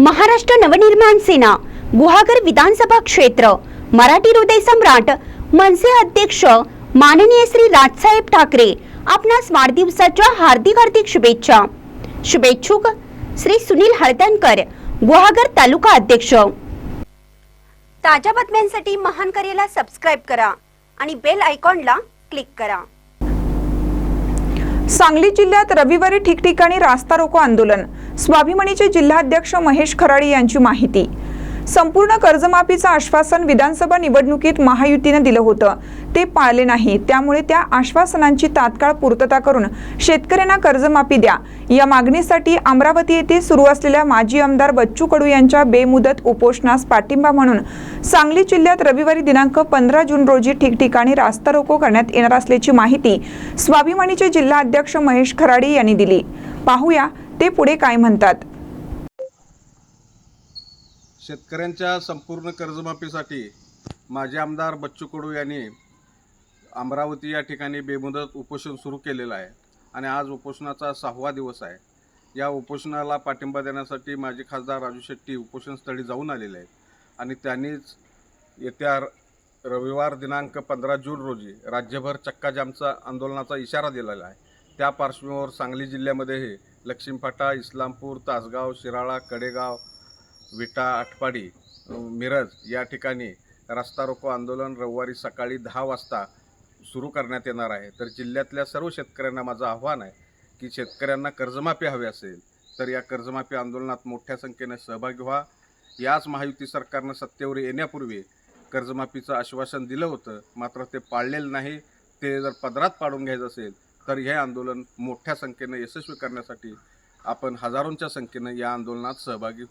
महाराष्ट्र नवनिर्माण सेना गुहागर विधानसभा क्षेत्र मराठी हृदय सम्राट मनसे अध्यक्ष माननीय श्री राजसाहेब ठाकरे आपणास वाढदिवसाच्या हार्दिक हार्दिक शुभेच्छा. शुभेच्छुक श्री सुनील हळदणकर गुहागर तालुका अध्यक्ष. ताज्या बातम्यांसाठी महान करेला सबस्क्राईब करा आणि बेल आयकॉनला क्लिक करा. सांगली जिल्ह्यात रविवारी ठिकठिकाणी रास्ता रोको आंदोलन. स्वाभिमानीचे जिल्हाध्यक्ष महेश खराडी यांची माहिती. संपूर्ण कर्जमाफीचं आश्वासन विधानसभा निवडणुकीत महायुतीनं दिलं होतं. ते पाळले नाही. त्यामुळे त्या आश्वासनांची तात्काळ पूर्तता करून शेतकऱ्यांना कर्जमाफी द्या. या मागणीसाठी अमरावती येथे सुरू असलेल्या माजी आमदार बच्चू कडू यांच्या बेमुदत उपोषणास पाठिंबा म्हणून सांगली जिल्ह्यात रविवारी दिनांक पंधरा जून रोजी ठिकठिकाणी रास्ता रोको करण्यात येणार असल्याची माहिती स्वाभिमानीचे जिल्हा अध्यक्ष महेश खराडी यांनी दिली. पाहूया ते पुढे काय म्हणतात. शेतकऱ्यांच्या संपूर्ण कर्जमाफीसाठी माजी आमदार बच्चू कडू यांनी अमरावती या ठिकाणी बेमुदत उपोषण सुरू केलेलं आहे आणि आज उपोषणाचा सहावा दिवस आहे. या उपोषणाला पाठिंबा देण्यासाठी माजी खासदार राजू शेट्टी उपोषणस्थळी जाऊन आलेले आहेत आणि त्यांनीच येत्या र- रविवार दिनांक पंधरा जून रोजी राज्यभर चक्काजामचा आंदोलनाचा इशारा दिलेला आहे. त्या पार्श्वभूमीवर सांगली जिल्ह्यामध्येही लक्ष्मीपाटा लक्ष्मीफाटा इस्लामपूर तासगाव शिराळा कडेगाव विटा आटपाडी मिरज या ठिकाणी रस्ता रोको आंदोलन रविवारी सकाळी दहा वाजता सुरू करण्यात येणार आहे. तर जिल्ह्यातल्या सर्व शेतकऱ्यांना माझं आव्हान आहे की शेतकऱ्यांना कर्जमाफी हवी असेल तर या कर्जमाफी आंदोलनात मोठ्या संख्येने सहभागी व्हा. याच महायुती सरकारनं सत्तेवर येण्यापूर्वी कर्जमाफीचं आश्वासन दिलं होतं मात्र ते पाळलेलं नाही. ते जर पदरात पाडून घ्यायचं असेल तर हे आंदोलन मोठ्या संख्येनं यशस्वी करण्यासाठी आपण हजारोंच्या संख्येनं या आंदोलनात सहभागी